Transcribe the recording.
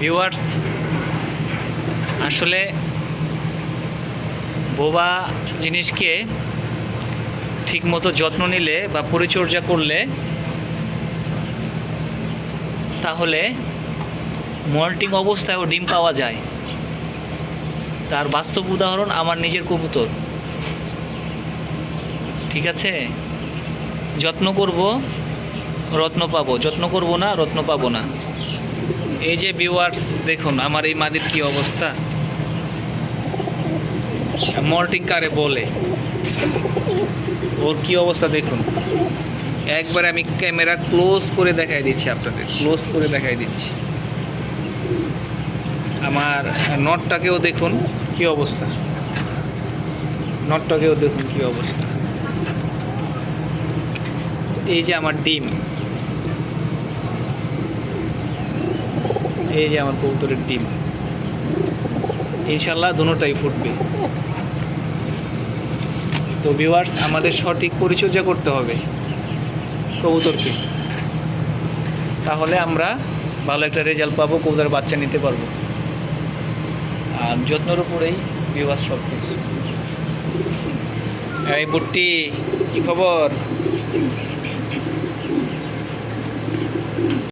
Viewers আসলে বোবা জিনিসকে ঠিকমতো যত্ন নিলে বা পরিচর্যা করলে তাহলে মল্টিং অবস্থায়ও ডিম পাওয়া যায়। তার বাস্তব উদাহরণ আমার নিজের কবুতর। ঠিক আছে? যত্ন করব, রত্ন পাবো। যত্ন করব না, রত্ন পাবো না। এই যে ভিউয়ার্স দেখুন আমার এই মাদির কি অবস্থা। মল্টিং কারে বলে। ওর কি অবস্থা দেখুন। একবার আমি ক্যামেরা ক্লোজ করে দেখাই দিচ্ছি আপনাদের, ক্লোজ করে দেখাই দিচ্ছি। আমার নটটাকেও দেখুন কি অবস্থা। নটটাকেও দেখুন কি অবস্থা। এই যে আমার ডিম। এই যে আমার কবুতরের ডিম। ইনশাল্লাহ দুটোটাই ফুটবে। তো ভিউয়ার্স আমাদের সঠিক পরিচর্যা করতে হবে কবুতরকে। তাহলে আমরা ভালো একটা রেজাল্ট পাবো, কবুতরের বাচ্চা নিতে পারব। আর যত্নের উপরেই ভিউয়ার্স সব কিছু এই বুট্টি, কি খবর?